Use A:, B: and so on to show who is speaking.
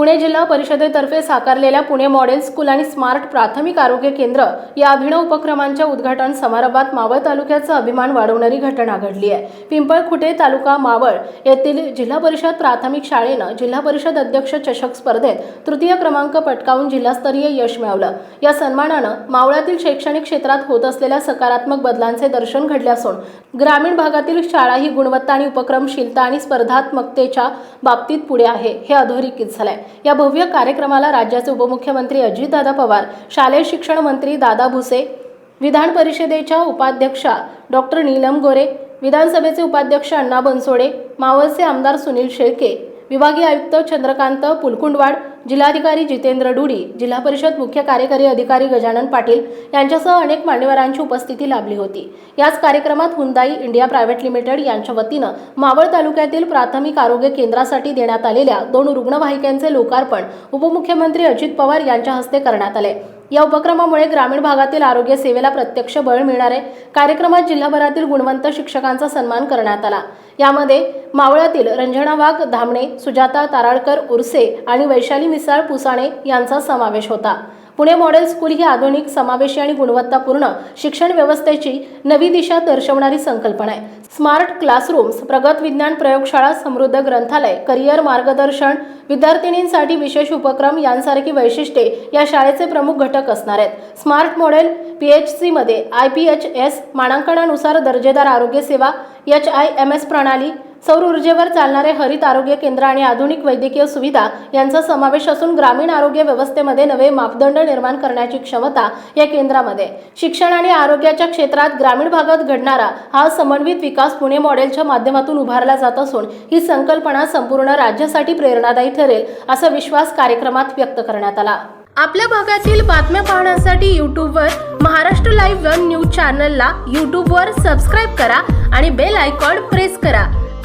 A: पुणे जिल्हा परिषदेतर्फे साकारलेल्या पुणे मॉडेल स्कूल आणि स्मार्ट प्राथमिक आरोग्य केंद्र या अभिनव उपक्रमांच्या उद्घाटन समारंभात मावळ तालुक्याचा अभिमान वाढवणारी घटना घडली आहे. पिंपळखुटे तालुका मावळ येथील जिल्हा परिषद प्राथमिक शाळेनं जिल्हा परिषद अध्यक्ष चषक स्पर्धेत तृतीय क्रमांक पटकावून जिल्हास्तरीय यश मिळवलं. या सन्मानानं मावळातील शैक्षणिक क्षेत्रात होत असलेल्या सकारात्मक बदलांचे दर्शन घडले असून ग्रामीण भागातील शाळा ही गुणवत्ता आणि उपक्रमशीलता आणि स्पर्धात्मकतेच्या बाबतीत पुढे आहे हे अधोरेखित झालंय. या भव्य कार्यक्रमाला राज्याचे उपमुख्यमंत्री अजितदादा पवार शालेय शिक्षण मंत्री दादा भुसे विधान परिषदेच्या उपाध्यक्षा डॉक्टर नीलम गोरे विधानसभेचे उपाध्यक्ष अण्णा बनसोडे मावळचे आमदार सुनील शेळके विभागीय आयुक्त चंद्रकांत पुलकुंडवाड जिल्हाधिकारी जितेंद्र डुडी जिल्हा परिषद मुख्य कार्यकारी अधिकारी गजानन पाटील यांच्यासह अनेक मान्यवरांची उपस्थिती लाभली होती. याच कार्यक्रमात हुंदाई इंडिया प्रायव्हेट लिमिटेड यांच्या वतीनं मावळ तालुक्यातील प्राथमिक आरोग्य केंद्रासाठी देण्यात आलेल्या दोन रुग्णवाहिकांचे लोकार्पण उपमुख्यमंत्री अजित पवार यांच्या हस्ते करण्यात आले. या उपक्रमामुळे ग्रामीण भागातील आरोग्य सेवेला प्रत्यक्ष बळ मिळणार आहे कार्यक्रमात जिल्हाभरातील गुणवंत शिक्षकांचा सन्मान करण्यात आला. यामध्ये मावळातील रंजना वाघ धामणे सुजाता ताराळकर उर्से आणि वैशाली मिसाळ पुसाणे यांचा समावेश होता. पुणे मॉडेल स्कूल ही आधुनिक समावेशी आणि गुणवत्तापूर्ण शिक्षण व्यवस्थेची नवी दिशा दर्शवणारी संकल्पना आहे. स्मार्ट क्लासरूम्स प्रगत विज्ञान प्रयोगशाळा समृद्ध ग्रंथालय करिअर मार्गदर्शन विद्यार्थिनींसाठी विशेष उपक्रम यांसारखी वैशिष्ट्ये या शाळेचे प्रमुख घटक असणार आहेत. स्मार्ट मॉडेल पी एच सीमध्ये आय पी एच एस मानांकनानुसार दर्जेदार आरोग्य सेवा एच आय एम एस प्रणाली सौर ऊर्जेवर चालणारे हरित आरोग्य केंद्र आणि आधुनिक वैद्यकीय सुविधा यांचा समावेश असून ग्रामीण आरोग्य व्यवस्थेमध्ये नवे मापदंड निर्माण करण्याची क्षमता या केंद्रामध्ये. शिक्षण आणि आरोग्याच्या क्षेत्रात ग्रामीण भागात घडणारा हा समन्वित विकास पुणे मॉडेलच्या माध्यमातून उभारला जात असून ही संकल्पना संपूर्ण राज्यासाठी प्रेरणादायी ठरेल असा विश्वास कार्यक्रमात व्यक्त करण्यात आला. आपल्या भागातील बातम्या पाहण्यासाठी यूट्यूबवर महाराष्ट्र लाईव्ह वन न्यूज चॅनलला यूट्यूबवर सबस्क्राईब करा आणि बेल आयकॉन प्रेस करा.